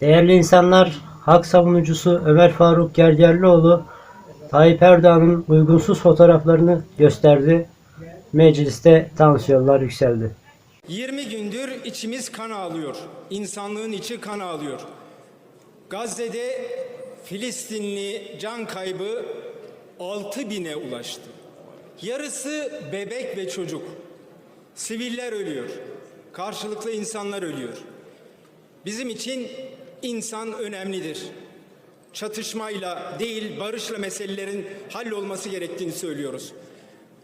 Değerli insanlar, hak savunucusu Ömer Faruk Gergerlioğlu Tayyip Erdoğan'ın uygunsuz fotoğraflarını gösterdi. Mecliste tansiyonlar yükseldi. 20 gündür içimiz kan ağlıyor. İnsanlığın içi kan ağlıyor. Gazze'de Filistinli can kaybı 6 bine ulaştı. Yarısı bebek ve çocuk. Siviller ölüyor. Karşılıklı insanlar ölüyor. Bizim için insan önemlidir. Çatışmayla değil barışla meselelerin hallolması gerektiğini söylüyoruz.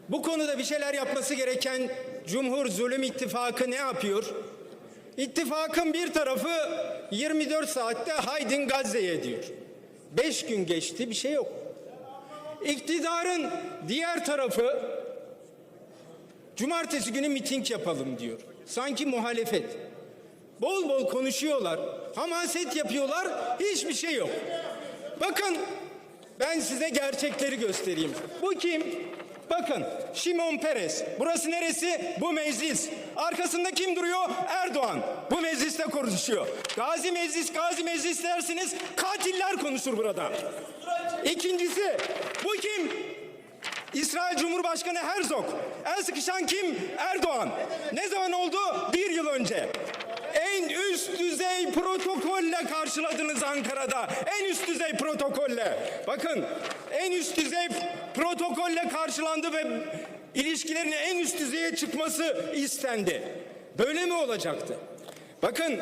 Bu konuda bir şeyler yapması gereken Cumhur Zulüm İttifakı ne yapıyor? İttifakın bir tarafı 24 saatte haydin Gazze'ye diyor. 5 gün geçti bir şey yok. İktidarın diğer tarafı cumartesi günü miting yapalım diyor. Sanki muhalefet. Bol bol konuşuyorlar. Hamaset yapıyorlar. Hiçbir şey yok. Bakın ben size gerçekleri göstereyim. Bu kim? Bakın Şimon Peres. Burası neresi? Bu meclis. Arkasında kim duruyor? Erdoğan. Bu mecliste konuşuyor. Gazi meclis, gazi meclis dersiniz katiller konuşur burada. İkincisi bu kim? İsrail Cumhurbaşkanı Herzog. El sıkışan kim? Erdoğan. Ne zaman oldu? Bir yıl önce. Üst düzey protokolle karşıladınız Ankara'da. En üst düzey protokolle. Bakın en üst düzey protokolle karşılandı ve ilişkilerin en üst düzeye çıkması istendi. Böyle mi olacaktı? Bakın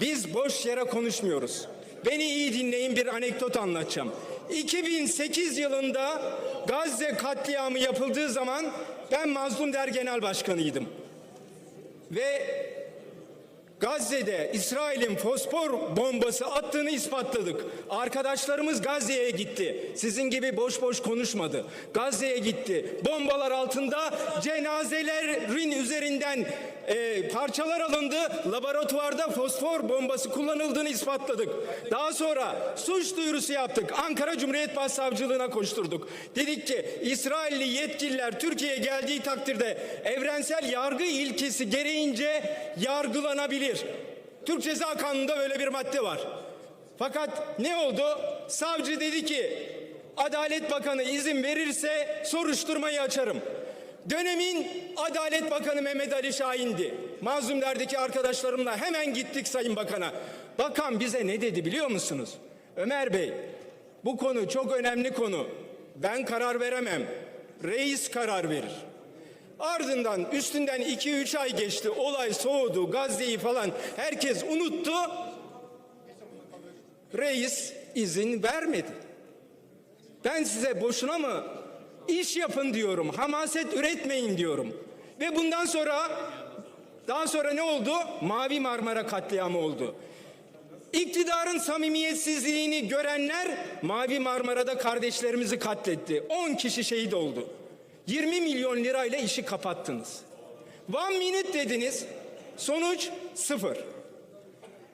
biz boş yere konuşmuyoruz. Beni iyi dinleyin bir anekdot anlatacağım. 2008 yılında Gazze katliamı yapıldığı zaman ben Mazlum Der Genel Başkanıydım. Ve Gazze'de İsrail'in fosfor bombası attığını ispatladık. Arkadaşlarımız Gazze'ye gitti. Sizin gibi boş boş konuşmadı. Gazze'ye gitti. Bombalar altında cenazelerin üzerinden e, parçalar alındı. Laboratuvarda fosfor bombası kullanıldığını ispatladık. Daha sonra suç duyurusu yaptık. Ankara Cumhuriyet Başsavcılığına koşturduk. Dedik ki İsrailli yetkililer Türkiye'ye geldiği takdirde evrensel yargı ilkesi gereğince yargılanabilir. Türk Ceza Kanunu'nda böyle bir madde var. Fakat ne oldu? Savcı dedi ki Adalet Bakanı izin verirse soruşturmayı açarım. Dönemin Adalet Bakanı Mehmet Ali Şahin'di. Mazlumler'deki arkadaşlarımla hemen gittik Sayın Bakan'a. Bakan bize ne dedi biliyor musunuz? Ömer Bey bu konu çok önemli konu. Ben karar veremem. Reis karar verir. Ardından üstünden 2-3 ay geçti. Olay soğudu. Gazze'yi falan herkes unuttu. Reis izin vermedi. Ben size boşuna mı iş yapın diyorum. Hamaset üretmeyin diyorum. Ve bundan sonra daha sonra ne oldu? Mavi Marmara katliamı oldu. İktidarın samimiyetsizliğini görenler Mavi Marmara'da kardeşlerimizi katletti. 10 kişi şehit oldu. 20 milyon lirayla işi kapattınız. One minute dediniz. Sonuç sıfır.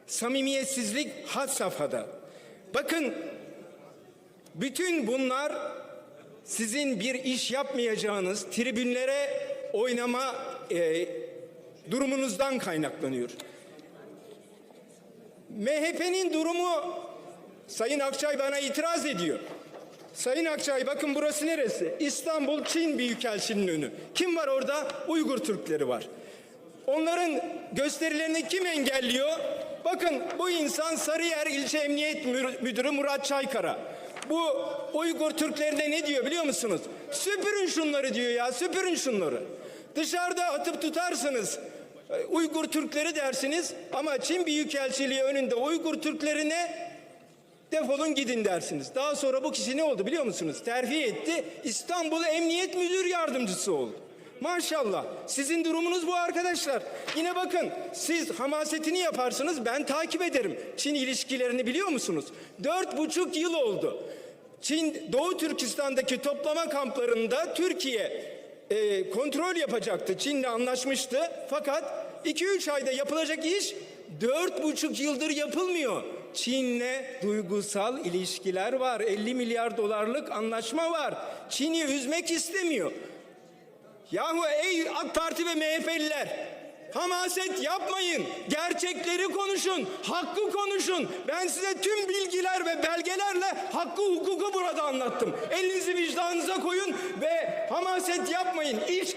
Samimiyetsizlik had safhada. Bakın bütün bunlar sizin bir iş yapmayacağınız tribünlere oynama e, durumunuzdan kaynaklanıyor. MHP'nin durumu Sayın Akçay bana itiraz ediyor. Sayın Akçay bakın burası neresi? İstanbul Çin Büyükelçiliğinin önü. Kim var orada? Uygur Türkleri var. Onların gösterilerini kim engelliyor? Bakın bu insan Sarıyer İlçe Emniyet Müdürü Murat Çaykara. Bu Uygur Türklerine ne diyor biliyor musunuz? Süpürün şunları diyor ya, süpürün şunları. Dışarıda atıp tutarsınız. e, Uygur Türkleri dersiniz ama Çin Büyükelçiliği önünde Uygur Türklerine defolun gidin dersiniz. Daha sonra bu kişi ne oldu biliyor musunuz? Terfi etti. İstanbul Emniyet Müdür Yardımcısı oldu. Maşallah. Sizin durumunuz bu arkadaşlar. Yine bakın siz hamasetini yaparsınız ben takip ederim. Çin ilişkilerini biliyor musunuz? Dört buçuk yıl oldu. Çin Doğu Türkistan'daki toplama kamplarında Türkiye e, kontrol yapacaktı. Çin'le anlaşmıştı. Fakat 2-3 ayda yapılacak iş dört buçuk yıldır yapılmıyor. Çin'le duygusal ilişkiler var. 50 milyar dolarlık anlaşma var. Çin'i üzmek istemiyor. Yahu ey AK Parti ve MHP'liler Hamaset yapmayın. Gerçekleri konuşun. Hakkı konuşun. Ben size tüm bilgiler ve belgelerle hakkı hukuku burada anlattım. Elinizi vicdanınıza koyun ve hamaset yapmayın. İş